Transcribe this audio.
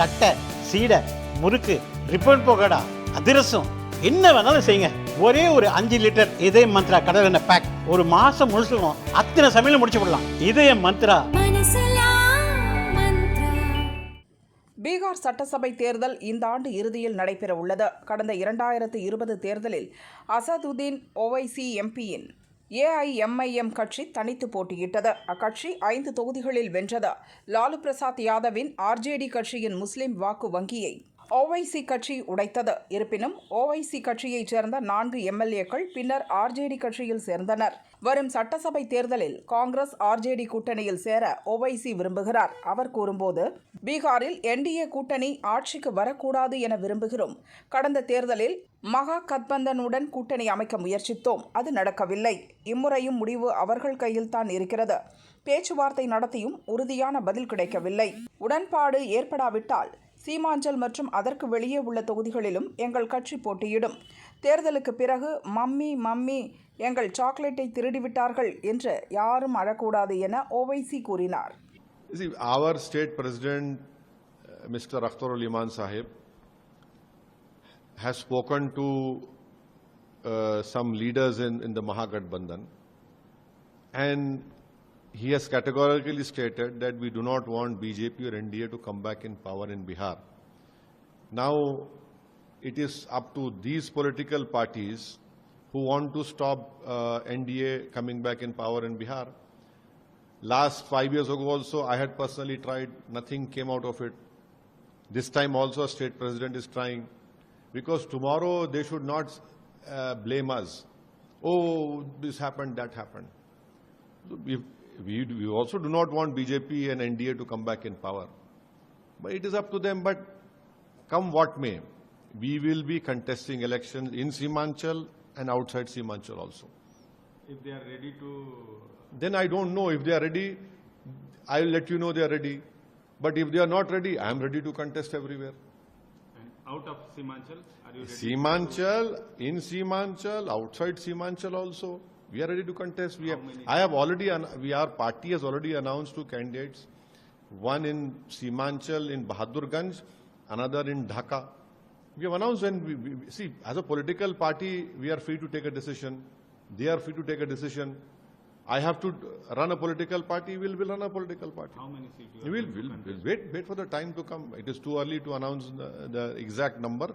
தட்டை சீடை முறுக்கு ரிப்பன் போகடா அதிரசம் என்ன வேணாலும் செய்யுங்க. ஒரே ஒரு அஞ்சு லிட்டர் இதய மந்த்ரா கடல் எண்ணெய் பேக் ஒரு மாசம் முழுசுக்கும் அத்தனை சமையல் முடிச்சு விடலாம் இதய மந்த்ரா. பீகார் சட்டசபை தேர்தல் இந்த ஆண்டு இறுதியில் நடைபெற உள்ளது கடந்த இரண்டாயிரத்து இருபது தேர்தலில் அசதுதீன் ஓவைசி எம்பியின் ஏஐஎம்ஐஎம் கட்சி தனித்து போட்டியிட்டது. அக்கட்சி ஐந்து தொகுதிகளில் வென்றது. லாலு பிரசாத் யாதவின் ஆர்ஜேடி கட்சியின் முஸ்லிம் வாக்கு வங்கியை ஓவைசி கட்சி உடைத்தது. இருப்பினும் ஓவைசி கட்சியைச் சேர்ந்த நான்கு எம்எல்ஏக்கள் பின்னர் ஆர்ஜேடி கட்சியில் சேர்ந்தனர். வரும் சட்டசபை தேர்தலில் காங்கிரஸ் ஆர்ஜேடி கூட்டணியில் சேர ஓவைசி விரும்புகிறார். அவர் கூறும்போது பீகாரில் என்டிஏ கூட்டணி ஆட்சிக்கு வரக்கூடாது என விரும்புகிறோம். கடந்த தேர்தலில் மகா கத்பந்தனுடன் கூட்டணி அமைக்க முயற்சித்தோம். அது நடக்கவில்லை. இம்முறையும் முடிவு அவர்கள் கையில் தான் இருக்கிறது. பேச்சுவார்த்தை நடத்தியும் உறுதியான பதில் கிடைக்கவில்லை. உடன்பாடு ஏற்படாவிட்டால் சீமாஞ்சல் மற்றும் அதற்கு வெளியே உள்ள தொகுதிகளிலும் எங்கள் கட்சி போட்டியிடும். தேர்தலுக்கு பிறகு மம்மி மம்மி எங்கள் சாக்லேட்டை திருடிவிட்டார்கள் என்று யாரும் அழக்கூடாது என ஓவைசி கூறினார். அவர் state president mister Akhtar al Iman Sahib Iman Sahib, has spoken to uh, some leaders in, in the Mahagathbandhan, and he has categorically stated that we do not want BJP or NDA to come back in power in Bihar. Now, it is up to these political parties who want to stop uh, NDA coming back in power in Bihar. Last five years ago also, I had personally tried, nothing came out of it. This time also, a state president is trying. Because tomorrow they should not uh, blame us. Oh, this happened, that happened. So We, we, also do not want BJP and NDA to come back in power. But it is up to them. But come what may, we will be contesting elections in Simanchal and outside Simanchal also. if they are ready to, Then I don't know if they are ready. I will let you know they are ready. But if they are not ready, I am ready to contest everywhere. and out of Simanchal, are you ready? Simanchal, in Simanchal, outside Simanchal also, we are ready to contest. We have. I have already, we, our party has already announced two candidates. One in Simanchal in Bahadurganj, another in Dhaka. We have announced and we, we, see, as a political party, we are free to take a decision. They are free to take a decision. I have to run a political party, we'll, we'll run a political party. How many seats We'll, we'll, we'll wait, wait for the time to come. It is too early to announce the, the exact number.